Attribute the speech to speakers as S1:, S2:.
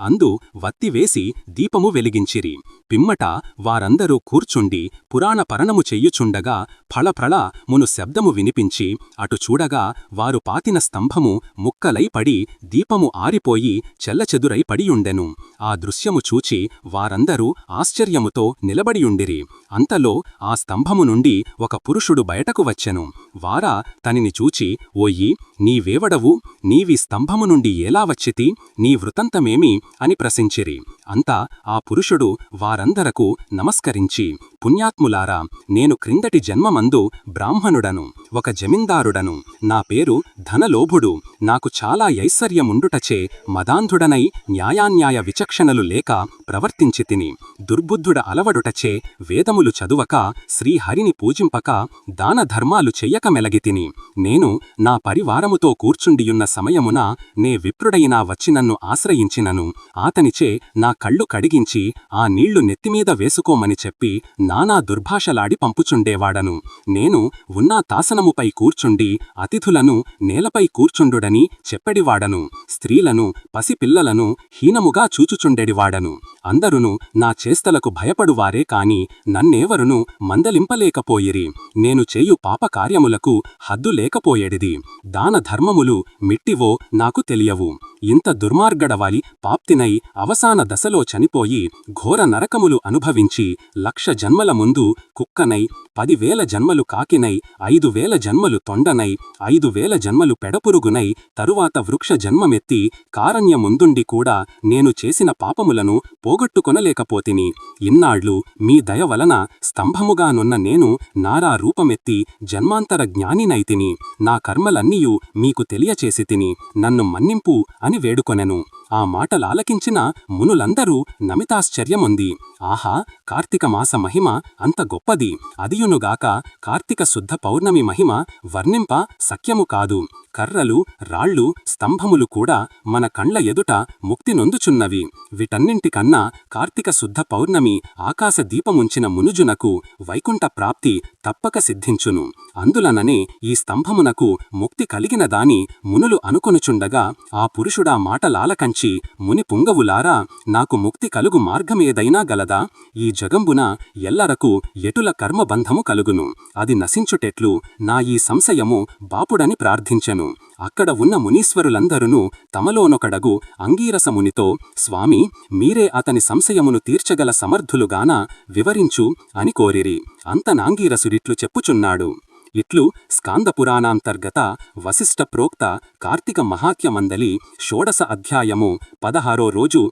S1: అందు వత్తివేసి దీపము వెలిగించిరి. పిమ్మట వారందరూ కూర్చుండి పురాణ పరణము చెయ్యుచుండగా ఫళఫళ మును శబ్దము వినిపించి అటు చూడగా వారు పాతిన స్తంభము ముక్కలై పడి దీపము ఆరిపోయి చెల్లచెదురై పడియుండెను. ఆ దృశ్యము చూచి వారందరూ ఆశ్చర్యముతో నిలబడియుండిరి. అంతలో ఆ స్తంభము నుండి ఒక పురుషుడు బయటకు వచ్చెను. వారా తనిని చూచి ఓయి నీవేవడవు? నీవి స్తంభము నుండి ఎలా వచ్చితి? నీ వృతంతమేమి అని ప్రశించిరి అంతా ఆ పురుషుడు వారందరకు నమస్కరించి పుణ్యాత్ములారా నేను క్రిందటి జన్మమందు బ్రాహ్మణుడను ఒక జమీందారుడను నా పేరు ధనలోభుడు నాకు చాలా ఐశ్వర్యముండుటచే మదాంధుడనై న్యాయాన్యాయ విచక్షణలు లేక ప్రవర్తించి తిని దుర్బుద్ధుడ అలవడుటచే వేదములు చదువక శ్రీహరిని పూజింపక దానధర్మాలు చెయ్యక మెలగితిని నేను నా పరివారముతో కూర్చుండియున్న సమయమున నే విప్రుడైనా వచ్చి నన్ను ఆశ్రయించినను ఆతనిచే నా కళ్ళు కడిగించి ఆ నీళ్ళు నెత్తిమీద వేసుకోమని చెప్పి నానా దుర్భాషలాడి పంపుచుండేవాడను. నేను ఉన్నా తాసనముపై కూర్చుండి అతిథులను నేలపై కూర్చుండుడని చెప్పడివాడను స్త్రీలను పసిపిల్లలను హీనముగా చూచుచుండెడివాడను అందరును నా చేస్తలకు భయపడువారే కాని నన్నేవరును మందలింపలేకపోయిరి. నేను చేయు పాపకార్యములకు హద్దు లేకపోయేడిది. దాన ధర్మములు మిట్టివో నాకు తెలియవు. ఇంత దుర్మార్గడవాలి పాప్తినై అవసాన దశలో చనిపోయి ఘోర నరకములు అనుభవించి లక్ష జన్మల ముందు కుక్కనై పదివేల జన్మలు కాకినై ఐదు వేల జన్మలు తొండనై ఐదు వేల జన్మలు పెడపురుగునై తరువాత వృక్ష జన్మమెత్తి కారణ్య ముందుండి కూడా నేను చేసిన పాపములను పోగొట్టుకొనలేకపోతిని. ఇన్నాళ్ళు మీ దయ వలన స్తంభముగానున్న నేను నారా రూపమెత్తి జన్మాంతర జ్ఞానినైతిని. నా కర్మలన్నీయు మీకు తెలియచేసి తిని నన్ను మన్నింపు అని వేడుకొనెను. ఆ మాటలాలకించిన మునులందరూ నమితాశ్చర్యముంది. ఆహా కార్తీక మాస మహిమ అంత గొప్పది. అదియునుగాక కార్తీక శుద్ధ పౌర్ణమి మహిమ వర్ణింప సఖ్యము కాదు. కర్రలు రాళ్ళు స్తంభములు కూడా మన కండ్ల ఎదుట ముక్తి నొందుచున్నవి. వీటన్నింటికన్నా కార్తీక శుద్ధ పౌర్ణమి ఆకాశ దీపముంచిన మునుజునకు వైకుంఠ ప్రాప్తి తప్పక సిద్ధించును. అందులననే ఈ స్తంభమునకు ముక్తి కలిగిన దాని మునులు అనుకొనుచుండగా ఆ పురుషుడా మాటలాలకంచి ముని పుంగవులారా నాకు ముక్తి కలుగు మార్గమేదైనా గలదా? ఈ జగంబున ఎల్లరకు ఎటుల కర్మబంధము కలుగును? అది నశించుటెట్లు నా ఈ సంశయము బాపుడని ప్రార్థించెను. అక్కడ ఉన్న మునీశ్వరులందరూ తమలోనొకడగు అంగీరసమునితో స్వామి మీరే అతని సంశయమును తీర్చగల సమర్థులుగాన? వివరించు అని కోరిరి. అంతనాంగీరసుడిట్లు చెప్పుచున్నాడు. ఇట్లు స్కాందపురాణాంతర్గత వశిష్ఠ ప్రోక్త కార్తీక మహాత్యమందలి షోడశ అధ్యాయము పదహారో రోజు